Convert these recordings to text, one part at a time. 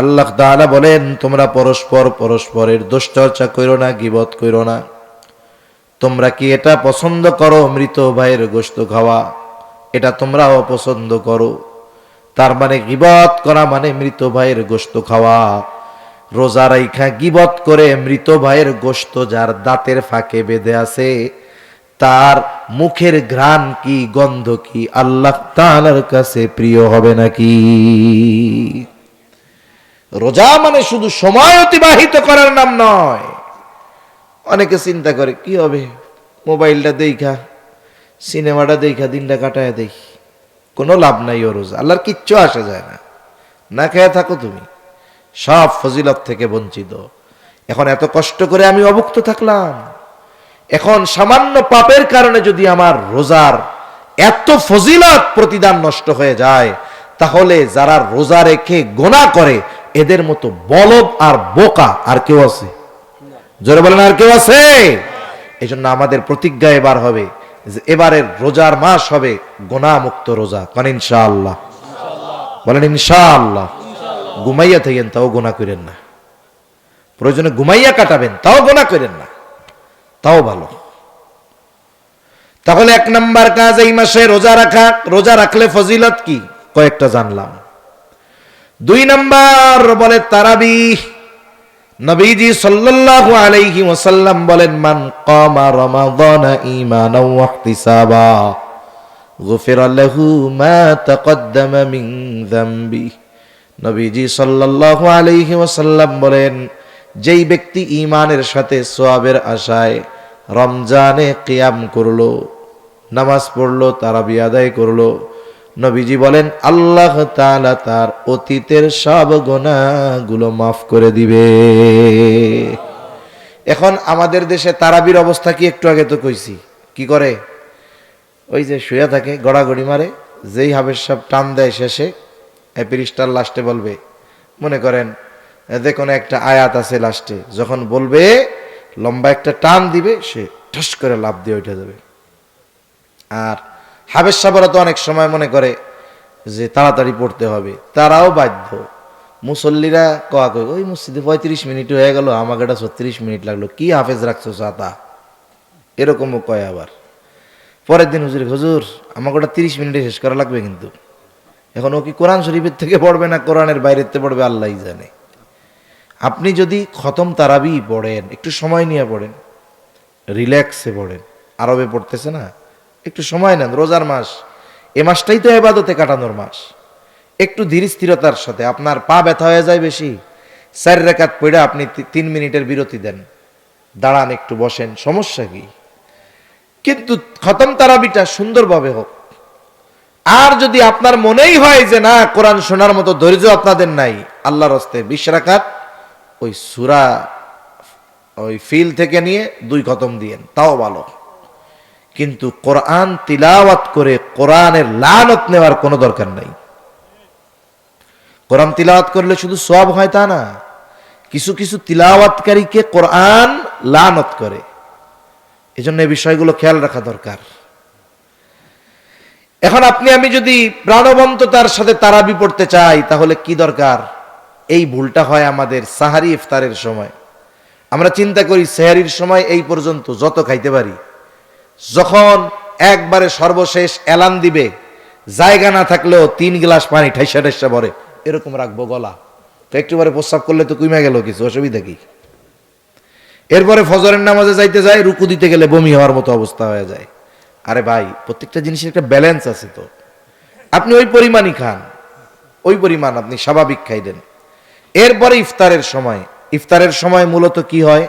আল্লাহ তাআলা বলেন, তোমরা পরস্পর পরস্পরের দুশ্চর্চা করো না, গিবত করো না। তোমরা কি এটা পছন্দ করো, মৃত ভাইয়ের গোশত খাওয়া? এটা তোমরা অপছন্দ করো। তার মানে গিবত করা মানে মৃত ভাইয়ের গোশত খাওয়া। রোজা রাইখা গিবত করে মৃত ভাইয়ের গোশত যার দাঁতের ফাঁকে বেঁধে আছে, তার মুখের ঘ্রাণ কি, গন্ধ কি, আল্লাহ তাআলার কাছে প্রিয় হবে নাকি? রোজা মানে শুধু সময় অতিবাহিত করার নাম নয়। অনেকে চিন্তা করে, কি হবে? মোবাইলটা দেখা, সিনেমাটা দেখা, দিনটা কাটায় দেখি। কোনো লাভ নাই ও রোজা। আল্লাহর কিচ্ছু আসা যায় না। না খেয়ে থাকো তুমি। সব ফজিলত থেকে বঞ্চিত। এখন এত কষ্ট করে আমি অভুক্ত থাকলাম। এখন সামান্য পাপের কারণে যদি আমার রোজার এত ফজিলত প্রতিদান নষ্ট হয়ে যায়, তাহলে যারা রোজা রেখে গোনা করে এদের মতো বলদ আর বোকা আর কেউ আছে? জোরে বলেন, আর কেউ আছে? এই জন্য আমাদের প্রতিজ্ঞা এবার হবে যে এবারের রোজার মাস হবে গোনা মুক্ত রোজা। কারণ ইনশাআল্লাহ। বলেন, ইনশাআল্লাহ। ঘুমাইয়া থাকেন, তাও গোনা করেন না। প্রয়োজনে ঘুমাইয়া কাটাবেন, তাও গোনা করেন না। তাও ভালো। তাহলে এক নাম্বার কাজ এই মাসে রোজা রাখা, রোজা রাখলে ফজিলত কি? কয়েকটা জানলাম। দুই নাম্বার বলে তারাবি। নবীজি সাল্লাল্লাহু আলাইহি ওয়াসাল্লাম বলেন, মান কামা রমাদানা ঈমানাও ওয়া ইহতিসাবা, গুফিরা লাহু মা তাকদ্দামা মিন যামবি। নবীজি সাল্লাল্লাহু আলাইহি ওয়াসাল্লাম বলেন, যেই ব্যক্তি ঈমানের সাথে সোয়াবের আশায় রমজানে কিয়াম করল, নামাজ পড়ল, তারাবি আদায় করল নবীজি বলেন, আল্লাহ তাআলা তার অতীতের সব গুনাহগুলো মাফ করে দিবে। এখন আমাদের দেশে তারাবির অবস্থা কি একটু আগে তো কইছি। কি করে? ওই যে শুয়ে থাকে, গড়াগড়ি মারে, যেই হাবের সব টান দেয় শেষে পৃষ্ঠার লাস্টে বলবে, মনে করেন এতে কোনো একটা আয়াত আছে লাস্টে যখন বলবে, লম্বা একটা টান দিবে, সে ঠাস করে লাভ দিয়ে উঠে যাবে। আর হাবের সাবরা তো অনেক সময় মনে করে যে তাড়াতাড়ি পড়তে হবে। তারাও বাধ্য। মুসল্লিরা কয়া কয়, ওই মসজিদে পঁয়ত্রিশ মিনিট হয়ে গেল, আমাকে এটা ছত্রিশ মিনিট লাগল। কি হাফেজ রাখছো সাতা? এরকমও কয় আবার। পরের দিন হুজুর হুজুর, আমাকে ওটা তিরিশ মিনিটে শেষ করা লাগবে কিন্তু। এখন ও কি কোরআন শরীফের থেকে পড়বে না কোরআনের থেকে পড়বে আল্লাহ জানে। আপনি যদি খতম তারাবি পড়েন, একটু সময় নিয়ে পড়েন, রিল্যাক্সে পড়েন। আরবে পড়তেছে না? একটু সময় নেন, রোজার মাস। এ মাসটাই তো এবাদতে কাটানোর মাস। একটু ধীর স্থিরতার সাথে, আপনার পা ব্যথা হয়ে যায় বেশি, চার রেখাত পড়ে আপনি তিন মিনিটের বিরতি দেন। দাঁড়ান, একটু বসেন, সমস্যা কি? কিন্তু খতম তারাবিটা সুন্দরভাবে হোক। আর যদি আপনার মনেই হয় যে না, কোরআন শোনার মতো ধৈর্য আপনাদের নাই, আল্লাহর হস্তে বিশ রাকাত ওই সুরা, ওই ফিল থেকে নিয়ে দুই খতম দিয়েন, তাও ভালো। কিন্তু কোরআন তিলাওয়াত করে কোরআনের লানত নেওয়ার কোনো দরকার নাই। কোরআন তিলাওয়াত করলে শুধু সব হয় তা না, কিছু কিছু তিলাওয়াতকারীকে কোরআন লানত করে। এজন্য এই বিষয়গুলো খেয়াল রাখা দরকার। এখন আপনি, আমি যদি প্রাণবন্ততার সাথে তারাবি পড়তে চাই, তাহলে কি দরকার? এই ভুলটা হয় আমাদের সাহারি ইফতারের সময়। আমরা চিন্তা করি, সেহারির সময় এই পর্যন্ত যত খাইতে পারি। যখন একবারে সর্বশেষ এলান দিবে, জায়গা না থাকলেও তিন গ্লাস পানি ঠাইসা ঠাইসা ভরে, এরকম রাখব গলা। তো একটুবারে প্রস্রাব করলে তো কুইমা গেল কিছু, অসুবিধা কি? এরপরে ফজরের নামাজে যাইতে যায় রুকু দিতে গেলে বমি হওয়ার মতো অবস্থা হয়ে যায়। আরে ভাই, প্রত্যেকটা জিনিসের একটা ব্যালেন্স আছে তো। আপনি ওই পরিমাণই খান, ওই পরিমাণ আপনি স্বাভাবিক খাইলেন। এরপরে ইফতারের সময় ইফতারের সময় মূলত কি হয়?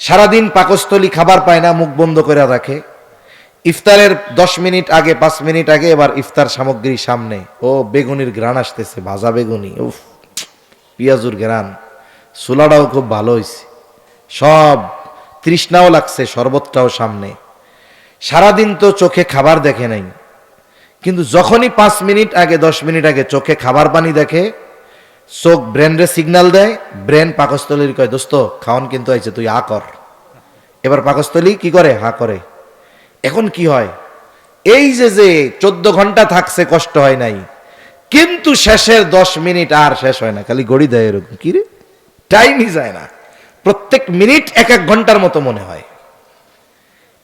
সারাদিন পাকস্থলী খাবার পায় না, মুখ বন্ধ করে রাখে। ইফতারের দশ মিনিট আগে, পাঁচ মিনিট আগে এবার ইফতার সামগ্রী সামনে। ও, বেগুনির ঘ্রাণ আসতেছে, ভাজা বেগুনি। উফ, পিঁয়াজুর ঘ্রাণ। চুলাটাও খুব ভালো হয়েছে সব তৃষ্ণাও লাগছে, শরবতটাও সামনে। সারাদিন তো চোখে খাবার দেখে নাই। কিন্তু যখনই পাঁচ মিনিট আগে, দশ মিনিট আগে চোখে খাবার পানি দেখে চোখ ব্রেনরে সিগন্যাল দেয়, ব্রেন পাকস্থলীর কয়, দোস্ত খাওয়ান কিন্তু আইছে তুই আ কর এবার পাকস্থলী কি করে হা করে এখন কি হয়? এই যে যে চোদ্দ ঘণ্টা থাকছে, কষ্ট হয় নাই। কিন্তু শেষের দশ মিনিট আর শেষ হয় না। খালি গড়ি দেয় এরকম। কি রে? টাইমই যায় না। প্রত্যেক মিনিট এক এক ঘণ্টার মতো মনে হয়।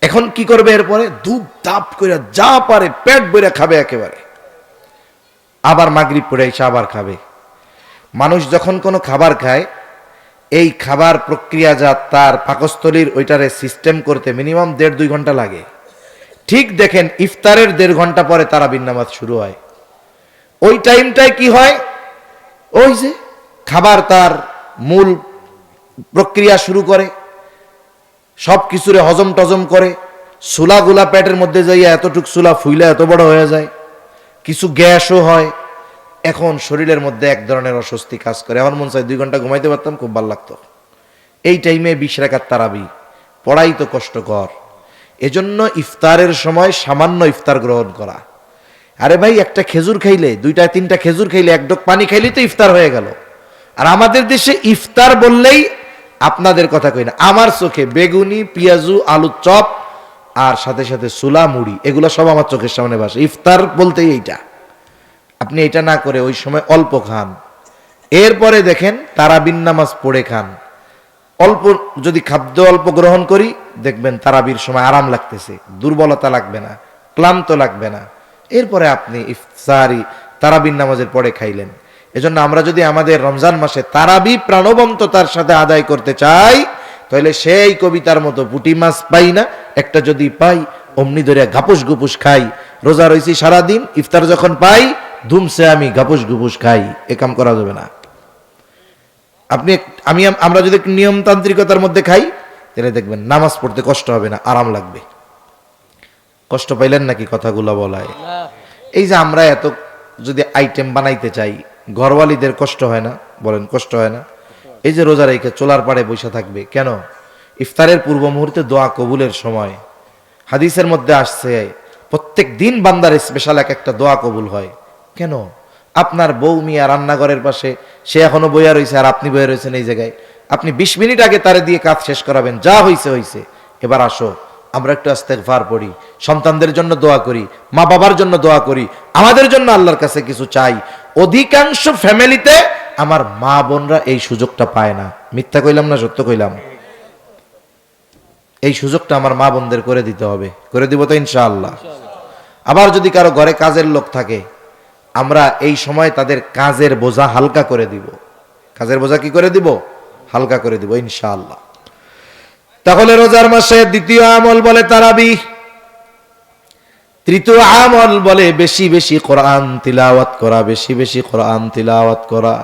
এখন কি করবে এরপরে? ধূপ তাপ করে যা পারে, পেট বইরা খাবে একেবারে। আবার মাগরিব পড়ে এসে আবার খাবে। মানুষ যখন কোনো খাবার খায়, এই খাবার প্রক্রিয়াজাত তার পাকস্থলীর ওইটারে সিস্টেম করতে মিনিমাম দেড় দুই ঘণ্টা লাগে। ঠিক দেখেন, ইফতারের দেড় ঘণ্টা পরে তারা বিন্নামাজ শুরু হয়। ওই টাইমটায় কি হয়? ওই যে খাবার তার মূল প্রক্রিয়া শুরু করে সব কিছুরে হজম টজম করে, সুলাগুলা পেটের মধ্যে যাইয়া এতটুক সুলা ফুইলা এত বড় হয়ে যায়, কিছু গ্যাসও হয় এখন শরীরের মধ্যে এক ধরনের অস্বস্তি কাজ করে। আমার মন চাই দুই ঘণ্টা ঘুমাইতে পারতাম, খুব ভালো লাগতো। এই টাইমে বিশ রেখার তারাবি। পড়াই তো কষ্টকর। এজন্য ইফতারের সময় সামান্য ইফতার গ্রহণ করা। আরে ভাই, একটা খেজুর খাইলে, দুইটা, তিনটা খেজুর খাইলে, এক ডোক পানি খাইলেই তো ইফতার হয়ে গেল। আর আমাদের দেশে ইফতার বললেই আপনাদের কথা কই না। আমার চোখে বেগুনি, পেঁয়াজু আলু চপ আর সাথে সাথে সুলা মুড়ি, এগুলো সব আমার চোখের সামনে বাসে ইফতার বলতেই এইটা। আপনি এটা না করে ওই সময় অল্প খান। এরপরে দেখেন তারাবিন নামাজ পড়ে খান। অল্প যদি খাদ্য অল্প গ্রহণ করি, দেখবেন তারাবির সময় আরাম লাগতেছে, দুর্বলতা লাগবে না, ক্লান্ত লাগবে না। এরপরে আপনি ইফতারি তারাবিন নামাজের পরে খাইলেন। এজন্য আমরা যদি আমাদের রমজান মাসে তারাবি প্রাণবন্ততার সাথে আদায় করতে চাই, তাহলে সেই কবিতার মতো পুটি মাছ পাই না। একটা যদি পাই, অমনি ধরে ঘাপুস গুপুস খাই। রোজা রয়েছি সারাদিন, ইফতার যখন পাই ধুমসে আমি, ঘাপুস গুপুস খাই, এ কাম করা যাবে না। আপনি আমি আমরা যদি নিয়মতান্ত্রিকতার মধ্যে খাই, তাহলে দেখবেন নামাজ পড়তে কষ্ট হবে না, আরাম লাগবে। কষ্ট পাইলেন নাকি কথাগুলো বলায়? এই যে আমরা এত যদি আইটেম বানাইতে চাই, ঘরওয়ালিদের কষ্ট হয় না? বলেন, কষ্ট হয় না? এই যে রোজা রেখে চোলার পাড়ে বসে থাকবে, কেন? ইফতারের পূর্ব মুহূর্তে দোয়া কবুলের সময়। হাদিসের মধ্যে আসছে, প্রত্যেক দিন বান্দার স্পেশাল এক একটা দোয়া কবুল হয়। কেন? আপনার বউ মিয়া রান্নাঘরের পাশে, সে এখনও বইয়া রয়েছে আর আপনি বইয়া রয়েছেন এই জায়গায়। আপনি বিশ মিনিট আগে তারে দিয়ে কাজ শেষ করাবেন, যা হইছে হইছে। এবার আসো, আমরা একটু আস্তে ফার পড়ি, সন্তানদের জন্য দোয়া করি, মা বাবার জন্য দোয়া করি, আমাদের জন্য আল্লাহর কাছে কিছু চাই। অধিকাংশ ফ্যামিলিতে আমার মা বোনরা এই সুযোগটা পায় না। মিথ্যা কইলাম না, সত্য কইলাম? এই সুযোগটা আমার মা বোনদের করে দিতে হবে। করে দিব তো ইনশাআল্লাহ। আবার যদি কারও ঘরে কাজের লোক থাকে আমরা এই সময় তাদের কাজের বোঝা হালকা করে দিব। কাজের বোঝা কি করে দিব? হালকা করে দিব, ইনশাআল্লাহ। তাহলে রোজার মাসে দ্বিতীয় আমল বলে তারাবি, তৃতীয় আমল বলে বেশি বেশি কোরআন তিলাওয়াত করা, বেশি বেশি কোরআন তিলাওয়াত করা।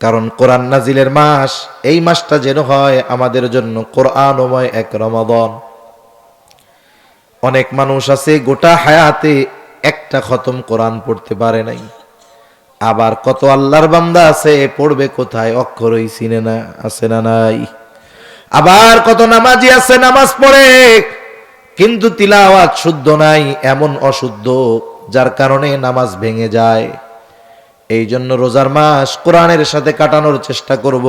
কারণ কোরআন নাজিলের মাস, এই মাসটা যেন হয় আমাদের জন্য কোরআনময় এক রমাদন। অনেক মানুষ আছে গোটা হায়াতে একটা খতম কোরআন পড়তে পারে নাই। আবার কত আল্লাহর বান্দা আছে, পড়বে কোথায়? অক্ষরই চিনে না, আছে না নাই। আবার কত নামাজি আছে, নামাজ পড়ে, কিন্তু তিলাওয়াত শুদ্ধ নাই, এমন অশুদ্ধ, যার কারণে নামাজ ভেঙে যায়। এই জন্য রোজার মাস কোরআনের সাথে কাটানোর চেষ্টা করব।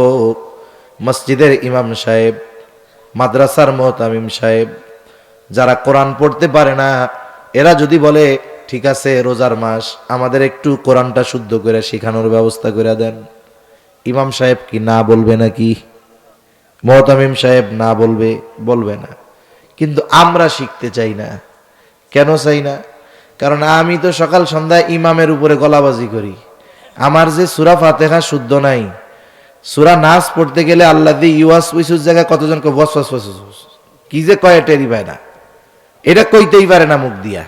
মসজিদের ইমাম সাহেব, মাদ্রাসার মোহতামিম সাহেব, যারা কোরআন পড়তে পারে না, এরা যদি বলে ঠিক আছে, রোজার মাস, আমাদের একটু কোরআনটা শুদ্ধ করে শেখানোর ব্যবস্থা করে দেন। ইমাম সাহেব কি না বলবে নাকি? মহতামিম সাহেব না বলবে বলবে না। কিন্তু আমরা শিখতে চাই না। কেন চাই না? কারণ আমি তো সকাল সন্ধ্যায় ইমামের উপরে গলাবাজি করি। আমার যে সুরা ফাতেহা শুদ্ধ নাই। সুরা নাচ পড়তে গেলে আল্লাহ দি ইউয়াস উইসুর জায়গায় কতজনকে বস। কি যে কয় টেরি পায় না এটা কইতেই পারে না মুখ দিয়া।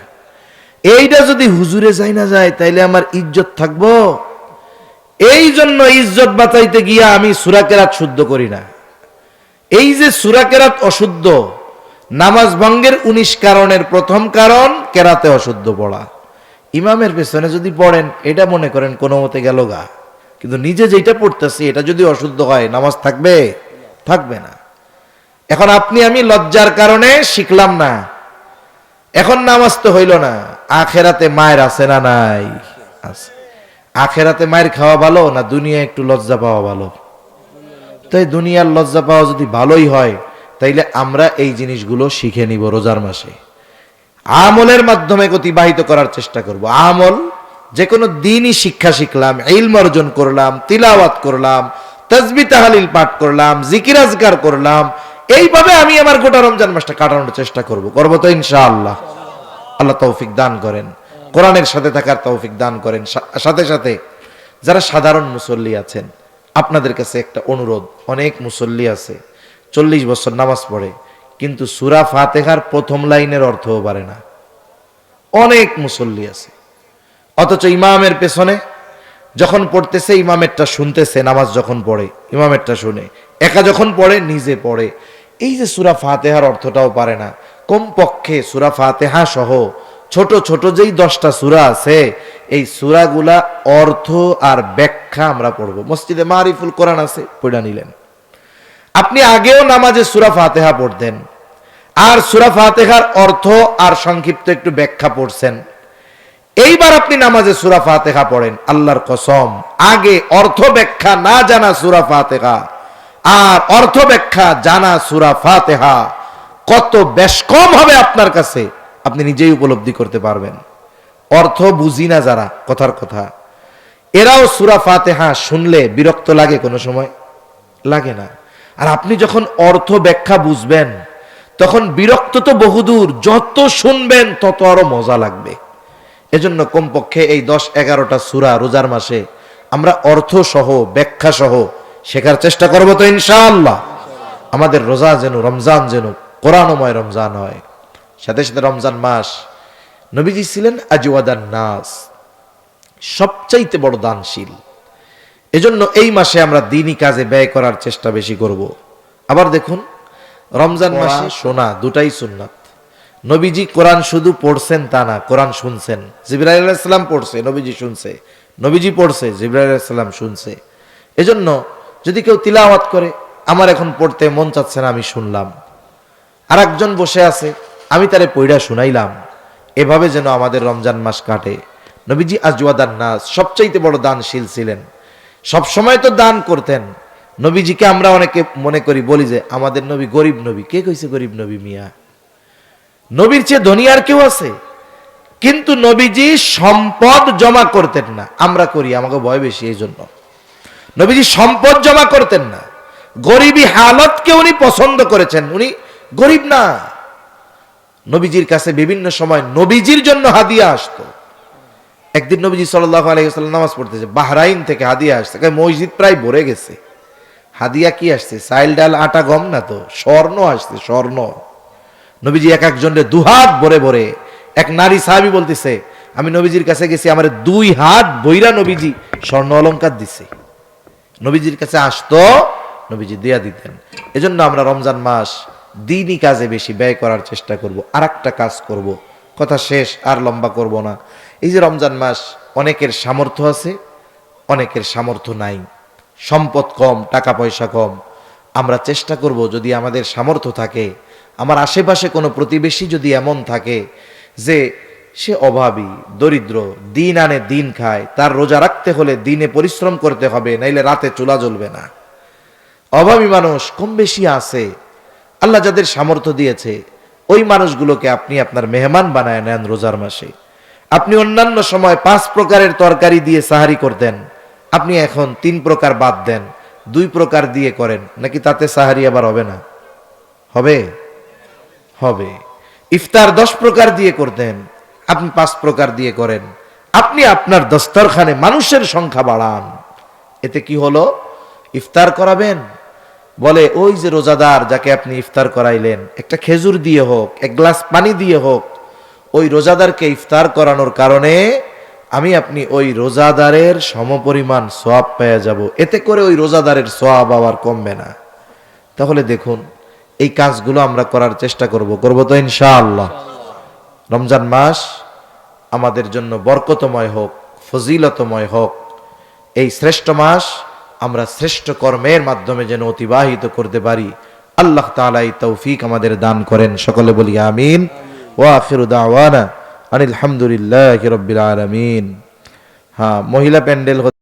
এইটা যদি হুজুরে যাই না যায়, তাইলে আমার ইজ্জত থাকব? এই জন্য ইজ্জত বাঁচাইতে গিয়া আমি সুরা কেরাত শুদ্ধ করি না। এই যে সুরা কেরাত অশুদ্ধ, নামাজ ভঙ্গের উনিশ কারণের প্রথম কারণ, কেরাতে অশুদ্ধ পড়া। ইমামের পেছনে যদি পড়েন, এটা মনে করেন কোনো মতে গেল গা। কিন্তু নিজে যেটা পড়তেছি, এটা যদি অশুদ্ধ হয়, নামাজ থাকবে? থাকবে না। এখন আপনি আমি লজ্জার কারণে শিখলাম না। এখন নামাজ তো হইল না। আখেরাতে মায়ের আছে না নাই? আছে। আখেরাতে মায়ের খাওয়া ভালো না দুনিয়া একটু লজ্জা পাওয়া ভালো? তাই দুনিয়ার লজ্জা পাওয়া যদি ভালোই হয়, তাইলে আমরা এই জিনিসগুলো শিখে নিব রোজার মাসে। আমলের মাধ্যমে অতিবাহিত করার চেষ্টা করব। আমল যে কোনো দিনই শিক্ষা শিখলাম, ইলম অর্জন করলাম, তিলাওয়াত করলাম তসবি তাহালিল পাঠ করলাম, জিকির আজগার করলাম, এইভাবে আমি আমার গোটা রমজান মাসটা কাটানোর চেষ্টা করব। করব তো ইনশাআল্লাহ। আল্লাহ তৌফিক দান করেন। কোরআনের সাথে থাকার তৌফিক দান করেন। সাথে সাথে যারা সাধারণ মুসল্লি আছেন, আপনাদের কাছে একটা অনুরোধ, অনেক মুসল্লি আছে, চল্লিশ বছর নামাজ পড়ে, কিন্তু সুরা ফাতেহার প্রথম লাইনের অর্থও পারে না। অনেক মুসল্লি আছে। অথচ ইমামের পেছনে যখন পড়তেছে, ইমামেরটা শুনতেছে, নামাজ যখন পড়ে, ইমামেরটা শুনে। একা যখন পড়ে, নিজে পড়ে। এই যে সুরা ফাতেহার অর্থটাও পারে না। কমপক্ষে সুরা ফাতেহা সহ ছোট ছোট যেই দশটা সুরা আছে, এই সুরাগুলা অর্থ আর ব্যাখ্যা আমরা পড়ব। মসজিদে মারিফুল কোরআন আছে, পড়া নিলেন। আপনি আগেও নামাজে সুরা ফাতেহা পড়তেন, আর সুরা ফাতেহার অর্থ আর সংক্ষিপ্ত একটু ব্যাখ্যা পড়ছেন। এইবার আপনি নামাজে সুরা ফাতেহা পড়েন, আল্লাহর কসম, আগে অর্থ ব্যাখ্যা না জানা সুরা ফাতেহা, আর অর্থ ব্যাখ্যা জানা সুরা ফাতেহা। কত বেশ কম হবে আপনার কাছে, আপনি নিজেই উপলব্ধি করতে পারবেন। অর্থ বুঝি না যারা, কথার কথা। এরাও সুরা ফাতেহা শুনলে বিরক্ত লাগে কোনো সময়? লাগে না। আর আপনি যখন অর্থ ব্যাখ্যা বুঝবেন, তখন বিরক্ত তো বহুদূর, যত শুনবেন তত আরও মজা লাগবে। এজন্য কমপক্ষে এই দশ এগারোটা সুরা রোজার মাসে আমরা অর্থ সহ ব্যাখ্যা সহ শেখার চেষ্টা করব তো ইনশাআল্লাহ। আমাদের রোজা যেন, রমজান যেন কোরআনময় রমজান হয়। সাথে সাথে রমজান মাস। নবীজি ছিলেন আজওয়াদান নাস সবচাইতে বড় দানশীল। এজন্য এই মাসে আমরা দিনই কাজে ব্যয় করার চেষ্টা বেশি করব। আবার দেখুন রমজান মাসে শোনা দুটাই সুন্নাত। নবীজি কোরআন শুধু পড়ছেন তা না কোরআন শুনছেন। জিব্রাইল আলাইসাল্লাম পড়ছে নবীজি শুনছে। নবীজি পড়ছে জিব্রাইল আলাইসাল্লাম শুনছে। এজন্য যদি কেউ তিলাওয়াত করে আমার এখন পড়তে মন চাচ্ছে না আমি শুনলাম। আর একজন বসে আছে, আমি তারে পইড়া শুনাইলাম। এভাবে যেন আমাদের রমজান মাস কাটে। নবীজি আজওয়াদান নাস, সবচাইতে বড় দানশীল ছিলেন। সব সময় তো দান করতেন। নবীজিকে আমরা অনেকে মনে করি, বলি যে, আমাদের নবী গরিব নবী। কে কইছে গরিব নবী মিয়া? নবীর চেয়ে ধনী আর কেউ আছে। কিন্তু নবীজি সম্পদ জমা করতেন না। আমরা করি, আমাকে ভয় বেশি এই জন্য নবীজি সম্পদ জমা করতেন না। গরিবী হালতকে উনি পছন্দ করেছেন। উনি গরিব না। নবীজির কাছে বিভিন্ন সময় নবীজির জন্য হাদিয়া আসতো। একদিন নবীজি সাল্লাহ আলাইসাল্লাম নামাজ পড়তেছে, বাহরাইন থেকে হাদিয়া আসছে। মসজিদ প্রায় ভরে গেছে। হাদিয়া কি আসছে? চাইল ডাল, আটা, গম না তো? স্বর্ণ আসছে, স্বর্ণ। নবীজি এক একজনের দুহাত ভরে ভরে এক নারী সাহাবি বলতেছে, আমি নবীজির কাছে গেছি, আমার দুই হাত বইরা নবীজি স্বর্ণ অলংকার দিছে। নবীজির কাছে আসতো, নবীজি দিয়া দিতেন। এজন্য আমরা রমজান মাস দিনই কাজে বেশি ব্যয় করার চেষ্টা করব আর একটা কাজ করব, কথা শেষ, আর লম্বা করব না। এই যে রমজান মাস, অনেকের সামর্থ্য আছে, অনেকের সামর্থ্য নাই। সম্পদ কম, টাকা পয়সা কম। আমরা চেষ্টা করব, যদি আমাদের সামর্থ্য থাকে, আমার আশেপাশে কোনো প্রতিবেশী যদি এমন থাকে যে সে অভাবী, দরিদ্র, দিন আনে দিন খায়, তার রোজা রাখতে হলে দিনে পরিশ্রম করতে হবে, নাইলে রাতে চুলা জ্বলবে না। অভাবী মানুষ কম বেশি আছে আল্লাহ যাদের সামর্থ্য দিয়েছে, ওই মানুষগুলোকে আপনি আপনার মেহমান বানায় নেন রোজার মাসে। আপনি অন্যান্য সময় পাঁচ প্রকারের তরকারি দিয়ে সাহারি করতেন। আপনি এখন তিন প্রকার বাদ দেন, দুই প্রকার দিয়ে করেন, নাকি তাতে সাহারি আবার হবে না? হবে? হবে। ইফতার দশ প্রকার দিয়ে করতেন, আপনি পাঁচ প্রকার দিয়ে করেন। আপনি আপনার দস্তরখানে মানুষের সংখ্যা বাড়ান। এতে কি হলো? ইফতার করাবেন? বলে, ওই যে রোজাদার যাকে আপনি ইফতার করাইলেন, একটা খেজুর দিয়ে হোক, এক গ্লাস পানি দিয়ে হোক, ওই রোজাদারকে ইফতার করানোর কারণে আমি আপনি ওই রোজাদারের সমপরিমাণ সোয়াব পেয়ে যাব। এতে করে ওই রোজাদারের সোয়াব আবার কমবে না। তাহলে দেখুন, এই কাজগুলো আমরা করার চেষ্টা করব। করব তো ইনশাআল্লাহ। রমজান মাস আমাদের জন্য বরকতময় হোক, ফজিলতময় হোক। এই শ্রেষ্ঠ মাস আমরা শ্রেষ্ঠ কর্মের মাধ্যমে যেন অতিবাহিত করতে পারি। আল্লাহ তালাই তৌফিক আমাদের দান করেন। সকলে বলি আমিন। ওয়া আখিরু দাওয়ানা আনিল হামদুলিল্লাহ রবিল আলমিন। হ্যাঁ মহিলা প্যান্ডেল